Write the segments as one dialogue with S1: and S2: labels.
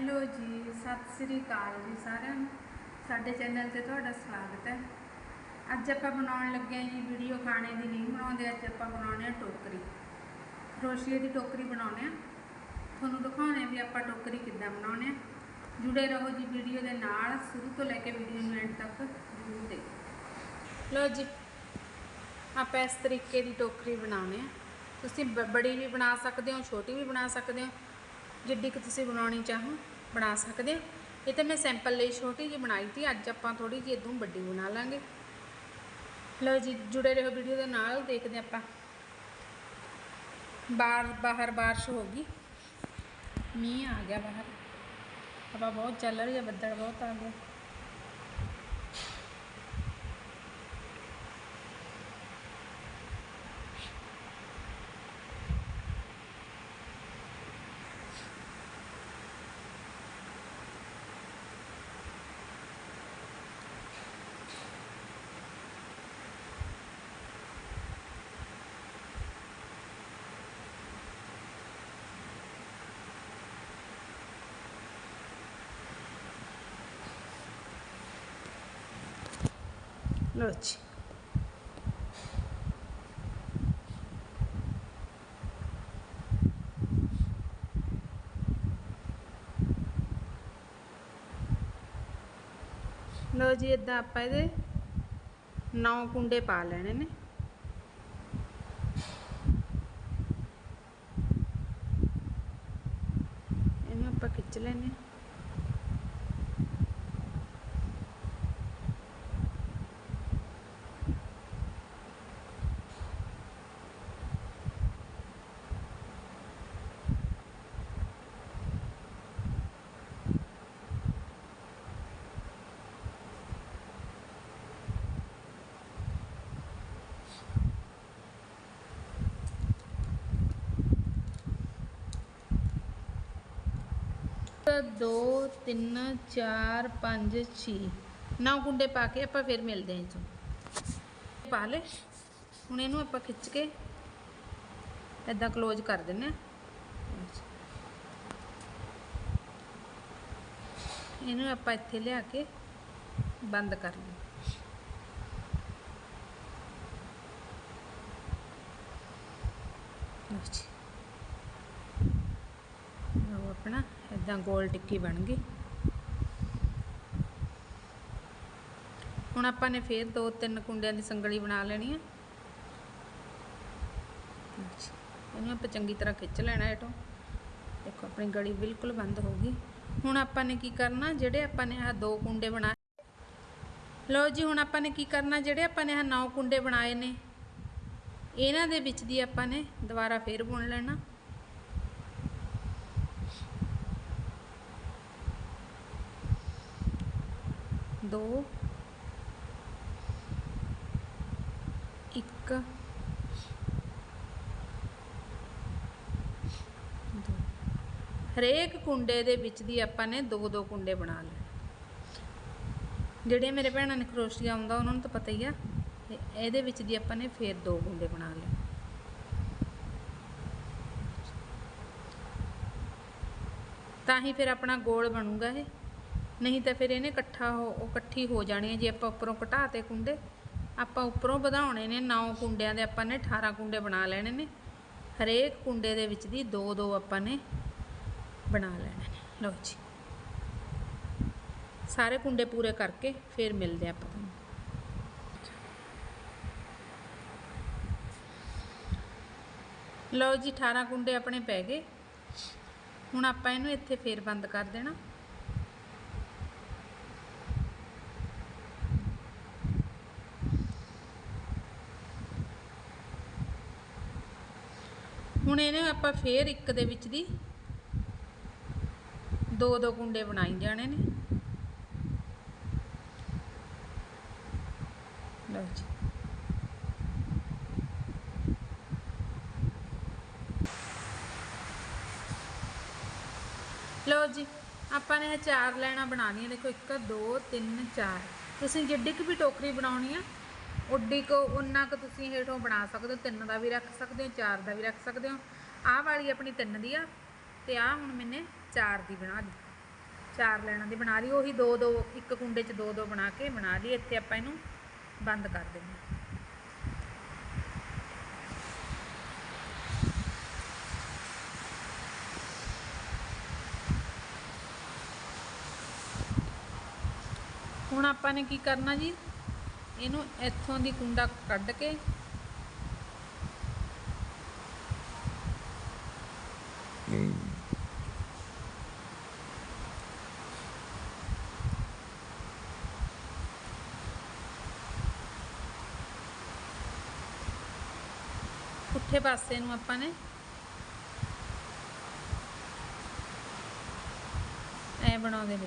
S1: Hello ਜੀ, ਸਤਿ ਸ੍ਰੀ ਅਕਾਲ ਜੀ ਸਾਰਿਆਂ ਨੂੰ। ਸਾਡੇ ਚੈਨਲ ਤੇ ਤੁਹਾਡਾ ਸਵਾਗਤ ਹੈ। ਅੱਜ ਆਪਾਂ ਬਣਾਉਣ ਲੱਗੇ ਹਾਂ ਜੀ ਵੀਡੀਓ ਖਾਣੇ ਦੀ ਨਹੀਂ ਬਣਾਉਂਦੇ, ਅੱਜ ਆਪਾਂ ਬਣਾਉਣੇ ਆ ਟੋਕਰੀ। ਕਰੋਸ਼ੀਏ ਦੀ ਟੋਕਰੀ ਬਣਾਉਣੇ ਆ ਤੁਹਾਨੂੰ ਦਿਖਾਉਣੇ ਵੀ ਆਪਾਂ ਟੋਕਰੀ ਕਿੱਦਾਂ ਬਣਾਉਣੇ ਆ ਜੁੜੇ ਰਹੋ ਜੀ ਵੀਡੀਓ ਦੇ ਨਾਲ, ਸ਼ੁਰੂ ਤੋਂ ਲੈ ਕੇ ਵੀਡੀਓ ਨੂੰ ਐਂਡ ਤੱਕ ਜ਼ਰੂਰ ਦੇਖੋ ਲੋ ਜੀ, ਆਪਾਂ ਇਸ ਤਰੀਕੇ ਦੀ ਟੋਕਰੀ ਬਣਾਉਣੇ ਆ ਤੁਸੀਂ ਬ- ਬੜੀ ਵੀ ਬਣਾ ਸਕਦੇ ਹੋ, ਛੋਟੀ ਵੀ ਬਣਾ ਸਕਦੇ ਹੋ। ਜਿੱਡੀ ਕੁ ਤੁਸੀਂ ਬਣਾਉਣੀ ਚਾਹੋ। ਬਣਾ ਸਕਦੇ ਹੋ। ਇਹ ਤਾਂ ਮੈਂ ਸੈਂਪਲ ਲਈ ਛੋਟੀ ਜਿਹੀ ਬਣਾਈ ਸੀ। ਅੱਜ ਆਪਾਂ ਥੋੜੀ ਜਿਹੀ ਇਦੋਂ ਵੱਡੀ ਬਣਾ ਲਾਂਗੇ। ਲਓ ਜੀ, ਜੁੜੇ ਰਹੋ ਵੀਡੀਓ ਦੇ ਨਾਲ। ਦੇਖਦੇ ਆਪਾਂ। ਬਾਹਰ ਬਾਹਰ ਬਾਰਿਸ਼ ਹੋ ਗਈ। ਮੀਂਹ ਆ ਗਿਆ ਬਾਹਰ। ਹਵਾ ਬਹੁਤ ਚੱਲ ਰਹੀ ਹੈ, ਬੱਦਲ ਬਹੁਤ ਆ ਗਿਆ ਲਓ ਜੀ ਲਓ ਜੀ ਇਦਾਂ ਆਪਾਂ ਇਹਦੇ ਨੌ ਕੁੰਡੇ ਪਾ ਲੈਣੇ ਨੇ ਇਹਨੂੰ ਆਪਾਂ ਖਿੱਚ ਲੈਣੇ ਦੋ, ਤਿੰਨ, ਚਾਰ, ਪੰਜ, ਛੇ। ਨੌ ਕੁੰਡੇ ਪਾ ਕੇ ਆਪਾਂ ਫਿਰ ਮਿਲਦੇ ਹਾਂ ਜੀ ਪਾ ਲੈ ਹੁਣ ਇਹਨੂੰ ਆਪਾਂ ਖਿੱਚ ਕੇ ਇਦਾਂ ক্লোਜ਼ ਕਰ ਦਿੰਨੇ ਆ ਇਹਨੂੰ ਆਪਾਂ ਇੱਥੇ ਲਿਆ ਕੇ ਬੰਦ ਕਰ ਲਈ ਲਓ ਜੀ ਉਹ ਆਪਣਾ ਇਦਾਂ ਗੋਲ ਟਿੱਕੀ ਬਣ ਗਈ। ਹੁਣ ਆਪਾਂ ਨੇ ਫੇਰ ਦੋ ਤਿੰਨ ਕੁੰਡਿਆਂ ਦੀ ਸੰਗਲੀ ਬਣਾ ਲੈਣੀ ਆ। ਇਹਨੂੰ ਆਪਾਂ ਚੰਗੀ ਤਰ੍ਹਾਂ ਖਿੱਚ ਲੈਣਾ ਇਹ ਤੋਂ ਦੇਖੋ, ਆਪਣੀ ਗਲੀ ਬਿਲਕੁਲ ਬੰਦ ਹੋ ਗਈ। ਹੁਣ ਆਪਾਂ ਨੇ ਕੀ ਕਰਨਾ, ਜਿਹੜੇ ਆਪਾਂ ਨੇ ਆਹ ਦੋ ਕੁੰਡੇ ਬਣਾਏ ਲਓ ਜੀ, ਹੁਣ ਆਪਾਂ ਨੇ ਕੀ ਕਰਨਾ, ਜਿਹੜੇ ਆਪਾਂ ਨੇ ਆਹ ਨੌ ਕੁੰਡੇ ਬਣਾਏ ਨੇ, ਇਹਨਾਂ ਦੇ ਵਿੱਚ ਦੀ ਆਪਾਂ ਨੇ ਦੁਬਾਰਾ ਫੇਰ ਬੁਣ ਲੈਣਾ। ਦੋ, ਇੱਕ, ਦੋ। ਹਰੇਕ ਕੁੰਡੇ ਦੇ ਵਿੱਚ ਦੀ ਆਪਾਂ ਨੇ ਦੋ ਦੋ ਕੁੰਡੇ ਬਣਾ ਲਏ। ਜਿਹੜੇ ਮੇਰੇ ਭੈਣਾਂ ਨੇ ਕਰੋਸ਼ੀਆ ਆਉਂਦਾ, ਉਹਨਾਂ ਨੂੰ ਤਾਂ ਪਤਾ ਹੀ ਆ। ਇਹਦੇ ਵਿੱਚ ਦੀ ਆਪਾਂ ਨੇ ਫੇਰ ਦੋ ਕੁੰਡੇ ਬਣਾ ਲਏ। ਤਾਂ ਹੀ ਫਿਰ ਆਪਣਾ ਗੋਲ ਬਣੂਗਾ ਇਹ। ਨਹੀਂ ਤਾਂ ਫਿਰ ਇਹਨੇ ਇਕੱਠਾ ਹੋ, ਉਹ ਇਕੱਠੀ ਹੋ ਜਾਣੀ ਹੈ ਜੇ ਆਪਾਂ ਉੱਪਰੋਂ ਘਟਾ ਤੇ ਕੁੰਡੇ। ਆਪਾਂ ਉੱਪਰੋਂ ਵਧਾਉਣੇ ਨੇ 9 ਕੁੰਡਿਆਂ ਦੇ ਆਪਾਂ ਨੇ 18 ਕੁੰਡੇ ਬਣਾ ਲੈਣੇ ਨੇ। ਹਰੇਕ ਕੁੰਡੇ ਦੇ ਵਿੱਚ ਦੀ ਦੋ ਦੋ ਆਪਾਂ ਨੇ ਬਣਾ ਲੈਣੇ ਨੇ। ਲਓ ਜੀ। ਸਾਰੇ ਕੁੰਡੇ ਪੂਰੇ ਕਰਕੇ ਫਿਰ ਮਿਲਦੇ ਆਪਾਂ ਤੁਹਾਨੂੰ। ਲਓ ਜੀ 18 ਕੁੰਡੇ ਆਪਣੇ ਪੈ ਗਏ। ਹੁਣ ਆਪਾਂ ਇਹਨੂੰ ਇੱਥੇ ਫੇਰ ਬੰਦ ਕਰ ਦੇਣਾ। ਹੁਣ ਇਹਨੇ ਆਪਾਂ ਫੇਰ ਇੱਕ ਦੇ ਵਿੱਚ ਦੀ ਦੋ ਦੋ ਕੁੰਡੇ ਬਣਾਈ ਜਾਣੇ ਨੇ। ਲਓ ਜੀ। ਲਓ ਜੀ, ਆਪਾਂ ਨੇ ਇਹ ਚਾਰ ਲੈਣਾ ਲਾਈਨਾਂ ਬਣਾਉਣੀਆਂ। ਦੇਖੋ 1 2 3 4 ਤੁਸੀਂ ਜਿੱਡੀ ਕੁ ਵੀ ਟੋਕਰੀ ਬਣਾਉਣੀ ਆ ਉੱਡੀ ਕੋ ਉਨਾ ਕੁ ਤੁਸੀਂ ਹੇਠੋਂ ਬਣਾ ਸਕਦੇ ਹੋ, ਤਿੰਨ ਦਾ ਵੀ ਰੱਖ ਸਕਦੇ ਹੋ, ਚਾਰ ਦਾ ਵੀ ਰੱਖ ਸਕਦੇ ਹੋ। ਆਹ ਵਾਲੀ ਆਪਣੀ ਤਿੰਨ ਦੀ ਆ, ਤੇ ਆਹ ਹੁਣ ਮੈਨੇ ਚਾਰ ਦੀ ਬਣਾ ਲਈ। ਚਾਰ ਲੈਣਾ ਦੀ ਬਣਾ ਲਈ, ਉਹੀ ਦੋ ਦੋ, ਇੱਕ ਕੁੰਡੇ 'ਚ ਦੋ ਦੋ ਬਣਾ ਕੇ ਬਣਾ ਲਈ, ਇੱਥੇ ਆਪਾਂ ਇਹਨੂੰ ਬੰਦ ਕਰ ਦਿੰਦੇ ਹਾਂ। ਹੁਣ ਆਪਾਂ ਨੇ ਕੀ ਕਰਨਾ ਜੀ? ਇਹਨੂੰ ਇੱਥੋਂ ਦੀ ਕੁੰਡਾ ਕੱਢ ਕੇ ਪੁੱਠੇ ਪਾਸੇ ਨੂੰ ਆਪਾਂ ਨੇ ਐ ਬਣਾਉਂਦੇ ਲੈ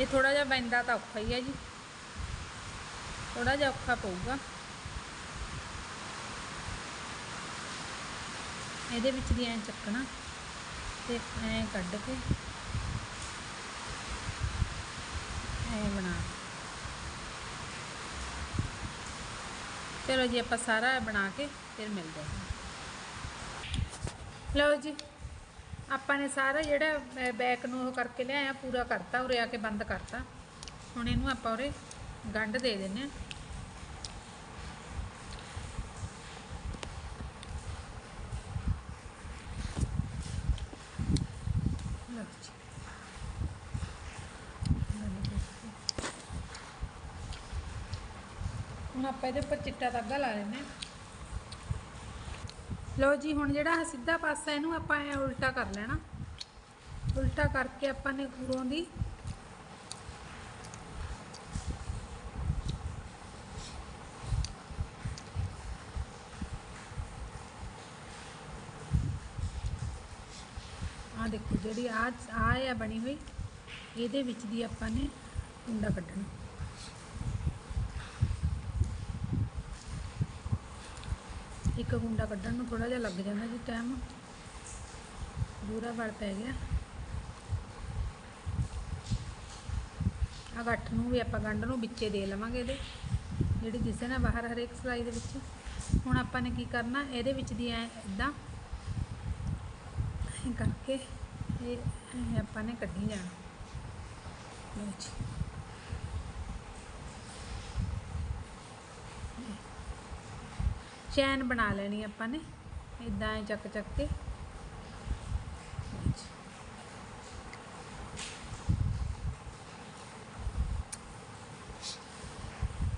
S1: ਇਹ ਥੋੜਾ ਜਿਹਾ ਬੈਂਦਾ ਤਾਂ ਔਖਾ ਹੀ ਹੈ ਜੀ। ਥੋੜਾ ਜਿਹਾ ਔਖਾ ਪਊਗਾ। ਇਹਦੇ ਵਿੱਚ ਦੀ ਐਂ ਚੱਕਣਾ ਤੇ ਐਂ ਕੱਢ ਕੇ ਐਂ ਬਣਾ। ਚਲੋ ਜੀ, ਆਪਾਂ ਸਾਰਾ ਬਣਾ ਕੇ ਫਿਰ ਮਿਲਦੇ ਹਾਂ। ਲਓ ਜੀ। ਆਪਾਂ ਨੇ ਸਾਰਾ ਜਿਹੜਾ ਬੈਕ ਨੂੰ ਉਹ ਕਰਕੇ ਲਿਆਇਆ, ਪੂਰਾ ਕਰਤਾ, ਉਰੇ ਆ ਕੇ ਬੰਦ ਕਰਤਾ। ਹੁਣ ਇਹਨੂੰ ਆਪਾਂ ਉਰੇ ਗੰਢ ਦੇ ਦਿੰਨੇ ਆ ਹੁਣ ਆਪਾਂ ਇਹਦੇ ਉੱਪਰ ਚਿੱਟਾ ਧਾਗਾ ਲਾ ਲੈਂਦੇ ਹਾਂ। ਲਓ ਜੀ, ਹੁਣ ਜਿਹੜਾ ਸਿੱਧਾ ਪਾਸਾ, ਇਹਨੂੰ ਆਪਾਂ ਐ ਉਲਟਾ ਕਰ ਲੈਣਾ। ਉਲਟਾ ਕਰਕੇ ਆਪਾਂ ਨੇ ਉਰੋਂ ਦੀ ਆ ਦੇਖੋ ਜਿਹੜੀ ਆ ਆ ਆ ਬਣੀ ਹੋਈ, ਇਹਦੇ ਵਿੱਚ ਦੀ ਆਪਾਂ ਨੇ ਕੁੰਡਾ ਕੱਢਣਾ। ਇੱਕ ਗੁੰਡਾ ਕੱਢਣ ਨੂੰ ਥੋੜਾ ਜਿਹਾ ਲੱਗ ਜਾਂਦਾ ਜੀ ਟਾਈਮ ਬੂਰਾ ਵੜ ਪੈ ਗਿਆ। ਆ ਗੱਠ ਨੂੰ ਵੀ ਆਪਾਂ ਗੰਢ ਨੂੰ ਵਿੱਚੇ ਦੇ ਲਵਾਂਗੇ ਇਹਦੇ, ਜਿਹੜੀ ਦਿਸੇ ਨਾ ਬਾਹਰ ਹਰੇਕ ਸਲਾਈ ਦੇ ਵਿੱਚ। ਹੁਣ ਆਪਾਂ ਨੇ ਕੀ ਕਰਨਾ, ਇਹਦੇ ਵਿੱਚ ਦੀ ਐ ਇਦਾਂ ਕਰਕੇ ਇਹ ਆਪਾਂ ਨੇ ਕੱਢੀ ਜਾਣਾ। ਲਓ ਜੀ। ਚੈਨ ਬਣਾ ਲੈਣੀ ਆਪਾਂ ਨੇ ਇਦਾਂ ਐ ਚੱਕ ਚੱਕ ਕੇ।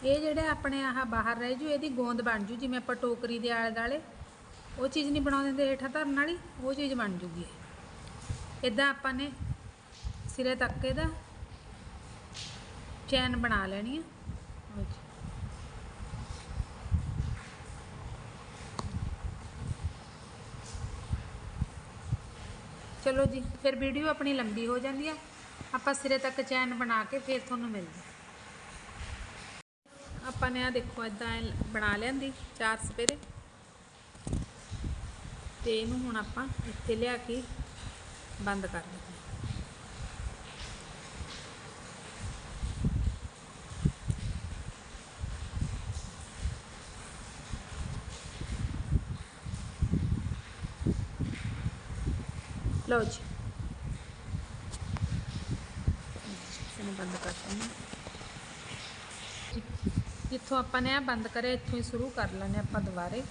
S1: ਇਹ ਜਿਹੜੇ ਆਪਣੇ ਆਹ ਬਾਹਰ ਰਹਿ ਜੂ, ਇਹਦੀ ਗੋਂਦ ਬਣ ਜੂ, ਜਿਵੇਂ ਆਪਾਂ ਟੋਕਰੀ ਦੇ ਆਲੇ ਦਾਲੇ ਉਹ ਚੀਜ਼ ਨਹੀਂ ਬਣਾ ਦਿੰਦੇ ਹੇਠਾਂ ਧਰਨ ਵਾਲੀ, ਉਹ ਚੀਜ਼ ਬਣ ਜੂਗੀ ਇਦਾਂ ਆਪਾਂ ਨੇ ਸਿਰੇ ਤੱਕ ਇਹਦਾ ਚੈਨ ਬਣਾ ਲੈਣੀ ਆ ਲਓ ਜੀ। ਚਲੋ ਜੀ, ਫਿਰ ਵੀਡੀਓ ਆਪਣੀ ਲੰਬੀ ਹੋ ਜਾਂਦੀ ਆ। ਆਪਾਂ ਸਿਰੇ ਤੱਕ ਚੈਨ ਬਣਾ ਕੇ ਫਿਰ ਤੁਹਾਨੂੰ ਮਿਲਦੇ ਆਪਾਂ ਨੇ ਆ ਦੇਖੋ ਇਦਾਂ ਬਣਾ ਲਿਆਂਦੀ ਚਾਰ ਸਪੇਰੇ ਤੇ ਇਹਨੂੰ ਹੁਣ ਆਪਾਂ ਇੱਥੇ ਲਿਆ ਕੇ ਬੰਦ ਕਰ ਦਿੰਦੇ ਹਾਂ। ਲਓ ਜੀ ਇਹਨੂੰ ਬੰਦ ਕਰ ਦਿੰਦੇ ਜਿੱਥੋਂ ਆਪਾਂ ਨੇ ਆ ਬੰਦ ਕਰਿਆ, ਇੱਥੋਂ ਹੀ ਸ਼ੁਰੂ ਕਰ ਲੈਣੇ ਆਪਾਂ ਦੁਬਾਰੇ।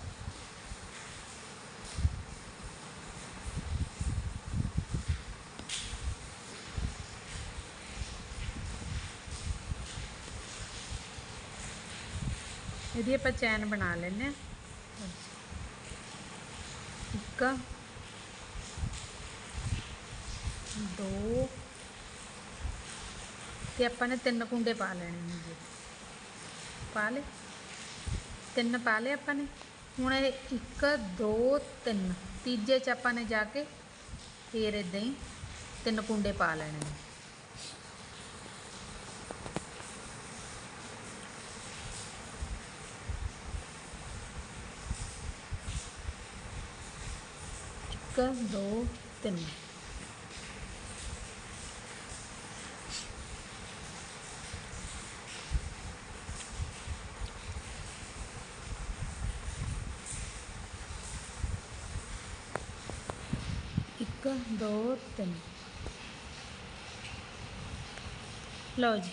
S1: ਇਹਦੀ ਆਪਾਂ ਚੈਨ ਬਣਾ ਲੈਨੇ ਆ ਇੱਕ। ਦੋ। ਤੇ ਆਪਾਂ ਨੇ ਤਿੰਨ ਕੁੰਡੇ ਪਾ ਲੈਣੇ ਨੇ ਜੀ। ਪਾ ਲਏ? ਤਿੰਨ ਪਾ ਲਏ ਆਪਾਂ ਨੇ? ਹੁਣ ਇਹ 1 2 3 ਤੀਜੇ ਚ ਆਪਾਂ ਨੇ ਜਾ ਕੇ ਫੇਰ ਇਦਾਂ ਹੀ ਤਿੰਨ ਕੁੰਡੇ ਪਾ ਲੈਣੇ ਨੇ। ਇੱਕ, ਦੋ, ਤਿੰਨ ਇੱਕ ਦੋ, ਤਿੰਨ। ਲਓ ਜੀ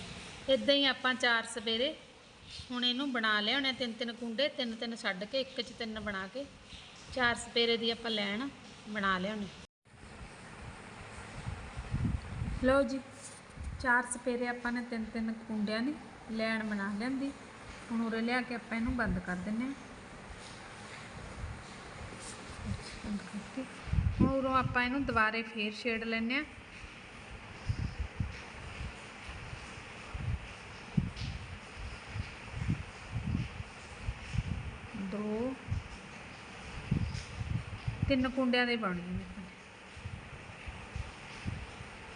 S1: ਇਦਾਂ ਹੀ ਆਪਾਂ ਚਾਰ ਸਵੇਰੇ ਹੁਣ ਇਹਨੂੰ ਬਣਾ ਲਿਆ ਉਹਨੇ ਤਿੰਨ ਤਿੰਨ ਕੁੰਡੇ, ਤਿੰਨ ਤਿੰਨ ਛੱਡ ਕੇ, ਇੱਕ ਚ ਤਿੰਨ ਬਣਾ ਕੇ, ਚਾਰ ਸਪੇਰੇ ਦੀ ਆਪਾਂ ਲੈਣ ਬਣਾ ਲਿਆ ਉਹਨੇ ਲਓ ਜੀ, ਚਾਰ ਸਪੇਰੇ ਆਪਾਂ ਨੇ ਤਿੰਨ ਤਿੰਨ ਕੁੰਡਿਆਂ ਦੀ ਲੈਣ ਬਣਾ ਲਿਆਂਦੀ। ਹੁਣ ਉਰੇ ਲਿਆ ਕੇ ਆਪਾਂ ਇਹਨੂੰ ਬੰਦ ਕਰ ਦਿੰਨੇ ਆ ਬੰਦ ਕਰਕੇ। ਉਰੋਂ ਆਪਾਂ ਇਹਨੂੰ ਦੁਬਾਰੇ ਫੇਰ ਛੇੜ ਲੈਂਦੇ ਆ ਦੋ। ਤਿੰਨ ਕੁੰਡਿਆਂ ਦੇ ਬਣ ਗਏ ਨੇ ਆਪਣੇ।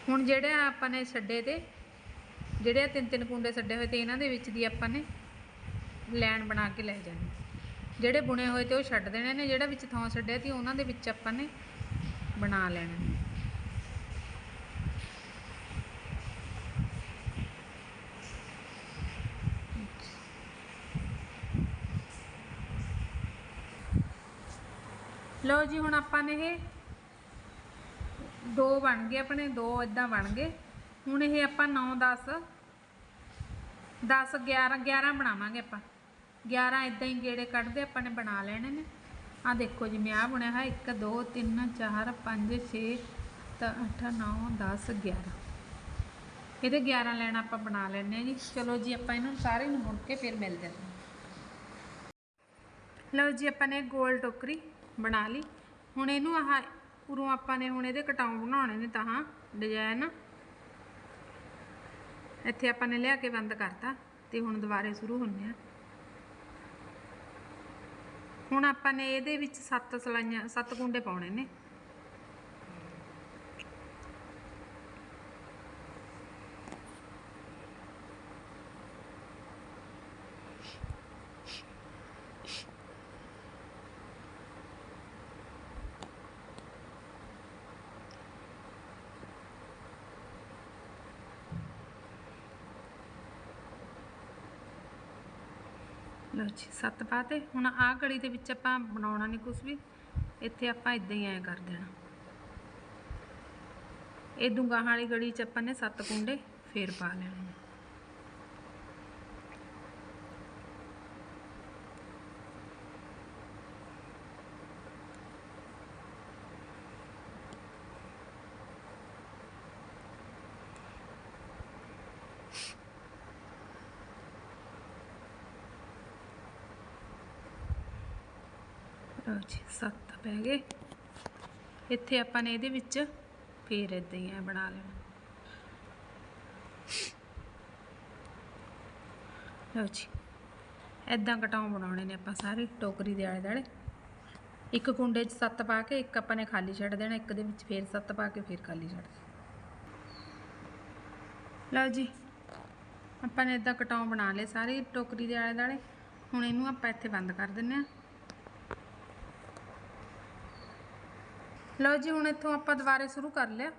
S1: ਹੁਣ ਜਿਹੜੇ ਆਪਾਂ ਨੇ ਛੱਡੇ ਤੇ, ਜਿਹੜੇ ਤਿੰਨ ਤਿੰਨ ਕੁੰਡੇ ਛੱਡੇ ਹੋਏ ਤੇ ਇਹਨਾਂ ਦੇ ਵਿੱਚ ਦੀ ਆਪਾਂ ਨੇ ਲਾਈਨ ਬਣਾ ਕੇ ਲੈ ਜਾਣੀ। ਜਿਹੜੇ ਬੁਣੇ ਹੋਏ ਤੇ ਉਹ ਛੱਡ ਦੇਣੇ ਨੇ, ਜਿਹੜਾ ਵਿੱਚ ਥਾਂ ਛੱਡਿਆ ਤੇ ਉਹਨਾਂ ਦੇ ਵਿੱਚ ਆਪਾਂ ਨੇ ਬਣਾ ਲੈਣਾ। ਨੇ ਲਓ ਜੀ, ਹੁਣ ਆਪਾਂ ਨੇ ਇਹ ਦੋ ਬਣ ਗਏ ਆਪਣੇ, ਦੋ ਇਦਾਂ ਬਣ ਗਏ। ਹੁਣ ਇਹ ਆਪਾਂ 9 10 10 11 11 ਬਣਾਵਾਂਗੇ ਆਪਾਂ। 11 ਇਦਾਂ ਹੀ ਗੇੜੇ ਕੱਢਦੇ, ਆਪਾਂ ਨੇ ਬਣਾ ਲੈਣੇ ਨੇ। ਆ ਦੇਖੋ ਜੀ, ਮੈਂ ਆ ਬਣਿਆ ਹੈ 1 2 3 4 5 6 7 8 9 10 11 ਇਹਦੇ 11 ਲੈਣ ਆਪਾਂ ਬਣਾ ਲੈਣੇ ਆ ਜੀ। ਚਲੋ ਜੀ, ਆਪਾਂ ਇਹਨੂੰ ਨੂੰ ਸਾਰੇ ਨੂੰ ਮੁੜ ਕੇ ਫਿਰ ਮਿਲਦੇ ਹਾਂ। ਲਓ ਜੀ, ਆਪਾਂ ਨੇ ਗੋਲ ਟੋਕਰੀ ਬਣਾ ਲਈ। ਹੁਣ ਇਹਨੂੰ ਆਹ ਉਰੋਂ ਆਪਾਂ ਨੇ ਹੁਣ ਇਹਦੇ ਕਟਾਉ ਬਣਾਉਣੇ ਨੇ ਤਾਂ ਡਿਜ਼ਾਈਨ ਇੱਥੇ ਆਪਾਂ ਨੇ ਲਿਆ ਕੇ ਬੰਦ ਕਰਤਾ ਤੇ ਹੁਣ ਦੁਬਾਰੇ ਸ਼ੁਰੂ ਹੁੰਨੇ ਆ ਹੁਣ ਆਪਾਂ ਨੇ ਇਹਦੇ ਵਿੱਚ ਸੱਤ ਸਲਾਈਆਂ ਸੱਤ ਕੁੰਡੇ ਪਾਉਣੇ ਨੇ। ਲਓ ਜੀ, ਸੱਤ ਪਾਤੇ ਹੁਣ ਆਹ ਗਲੀ ਦੇ ਵਿੱਚ ਆਪਾਂ ਬਣਾਉਣਾ ਨਹੀਂ ਕੁਝ ਵੀ। ਇੱਥੇ ਆਪਾਂ ਇਦਾਂ ਹੀ ਐ ਕਰ ਦੇਣਾ। ਇਹ ਦੁੰਗਾਹਾਂ ਵਾਲੀ ਗਲੀ 'ਚ ਆਪਾਂ ਨੇ ਸੱਤ ਕੁੰਡੇ ਫੇਰ ਪਾ ਲੈਣੇ ਲਓ ਜੀ ਸੱਤ ਪੈ ਗਏ। ਇੱਥੇ ਆਪਾਂ ਨੇ ਇਹਦੇ ਵਿੱਚ ਫੇਰ ਇਦਾਂ ਹੀ ਐ ਬਣਾ ਲੈਣਾ। ਲਓ ਜੀ ਇਦਾਂ ਕਟਾਉ ਬਣਾਉਣੇ ਨੇ ਆਪਾਂ ਸਾਰੇ, ਟੋਕਰੀ ਦੇ ਆਲੇ ਦੁਆਲੇ। ਇੱਕ ਕੁੰਡੇ 'ਚ ਸੱਤ ਪਾ ਕੇ, ਇੱਕ ਆਪਾਂ ਨੇ ਖਾਲੀ ਛੱਡ ਦੇਣਾ, ਇੱਕ ਦੇ ਵਿੱਚ ਫੇਰ ਸੱਤ ਪਾ ਕੇ, ਫੇਰ ਖਾਲੀ ਛੱਡ ਦੇਣਾ। ਲਓ ਜੀ, ਆਪਾਂ ਨੇ ਇਦਾਂ ਕਟਾਉ ਬਣਾ ਲਏ ਸਾਰੇ ਟੋਕਰੀ ਦੇ ਆਲੇ ਦੁਆਲੇ। ਹੁਣ ਇਹਨੂੰ ਆਪਾਂ ਇੱਥੇ ਬੰਦ ਕਰ ਦਿੰਨੇ ਆ ਲਓ ਜੀ, ਹੁਣ ਇੱਥੋਂ ਆਪਾਂ ਦੁਬਾਰੇ ਸ਼ੁਰੂ ਕਰ ਲਿਆ।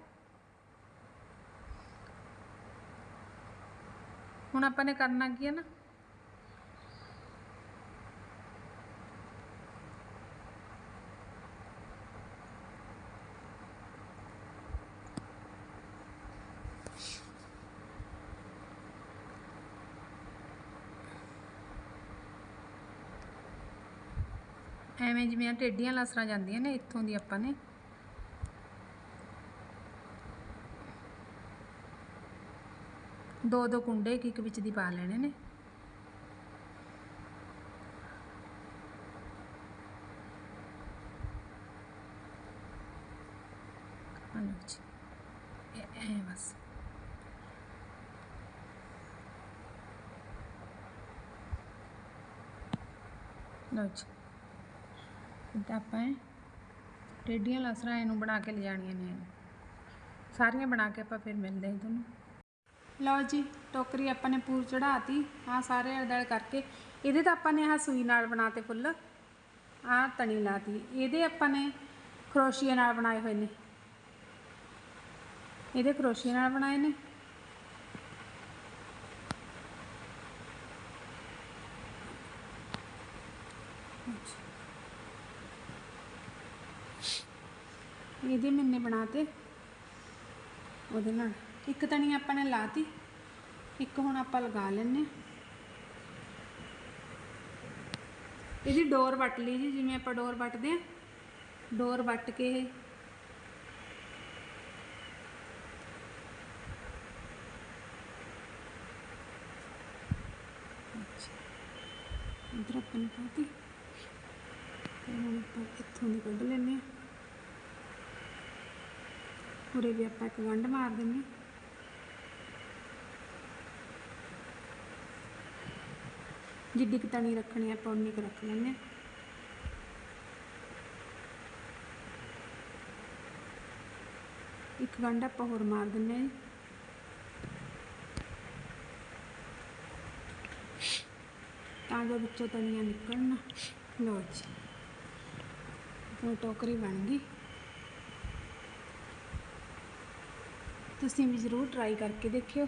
S1: ਹੁਣ ਆਪਾਂ ਨੇ ਕਰਨਾ ਕੀ ਹੈ ਨਾ? ਐਵੇਂ ਜਿਵੇਂ ਆ ਟੇਡੀਆਂ ਲਸਰਾਂ ਜਾਂਦੀਆਂ ਨੇ, ਇੱਥੋਂ ਦੀ ਆਪਾਂ ਨੇ। ਦੋ ਦੋ ਕੁੰਡੇ ਇੱਕ ਇੱਕ ਵਿੱਚ ਦੀ ਪਾ ਲੈਣੇ ਨੇ। ਆਹ ਇਹ ਬਸ। ਲਓ ਜੀ। ਇੱਦਾਂ ਆਪਾਂ ਇਹ ਟੇਡੀਆਂ ਲਸਰਾਂ ਇਹਨੂੰ ਬਣਾ ਕੇ ਲਿਜਾਣੀਆਂ ਨੇ ਸਾਰੀਆਂ ਬਣਾ ਕੇ ਆਪਾਂ ਫਿਰ ਮਿਲਦੇ ਹਾਂ ਤੁਹਾਨੂੰ। ਲਓ ਜੀ, ਟੋਕਰੀ ਆਪਾਂ ਨੇ ਪੂਰ ਚੜਾਤੀ ਆ ਸਾਰੇ ਅੜਦਲ ਕਰਕੇ। ਇਹਦੇ ਤਾਂ ਆਪਾਂ ਨੇ ਆਹ ਸੂਈ ਨਾਲ ਬਣਾਤੇ ਫੁੱਲ ਆ ਤਣੀ ਲਾਤੀ। ਇਹਦੇ ਆਪਾਂ ਨੇ ਕਰੋਸ਼ੀਏ ਨਾਲ ਬਣਾਏ ਹੋਏ ਨੇ। ਇਹਦੇ ਕਰੋਸ਼ੀਏ ਨਾਲ ਬਣਾਏ ਨੇ। ਇਹਦੇ ਮੈਨੇ ਬਣਾਤੇ। ਉਹਦੇ ਨਾਲ। ਇੱਕ ਤਣੀ ਆਪਾਂ ਨੇ ਲਾਤੀ। ਇੱਕ ਹੁਣ ਆਪਾਂ ਲਗਾ ਲੈਨੇ ਆਂ। ਇਹਦੀ ਡੋਰ ਵੱਟ ਲਈ ਜੀ, ਜਿਵੇਂ ਆਪਾਂ ਡੋਰ ਵੱਟਦੇ ਆ ਡੋਰ ਵੱਟ ਕੇ ਇਹ। ਇਧਰ ਆਪਾਂ ਨੇ ਪਾਤੀ। ਹੁਣ ਆਪਾਂ ਇੱਥੋਂ ਦੀ ਕੱਢ ਲੈਨੇ ਆ ਉਰੇ ਵੀ ਆਪਾਂ ਇੱਕ ਗੰਢ ਮਾਰ ਦਿੰਨੇ ਹਾਂ। ਜਿੱਡੀ ਕੁ ਤਣੀ ਰੱਖਣੀ ਆਪਾਂ ਉਨੀ ਕੁ ਰੱਖ ਲੈਂਦੇ ਹਾਂ ਇੱਕ ਗੰਢ ਆਪਾਂ ਹੋਰ ਮਾਰ ਦਿੰਨੇ ਹਾਂ ਜੀ। ਤਾਂ ਜੋ ਵਿੱਚੋਂ ਤਣੀਆਂ ਨਿਕਲਣ। ਲੋ ਜੀ। ਆਪਣੀ ਟੋਕਰੀ ਬਣ ਗਈ। ਤੁਸੀਂ ਵੀ ਜ਼ਰੂਰ ਟਰਾਈ ਕਰਕੇ ਦੇਖਿਓ।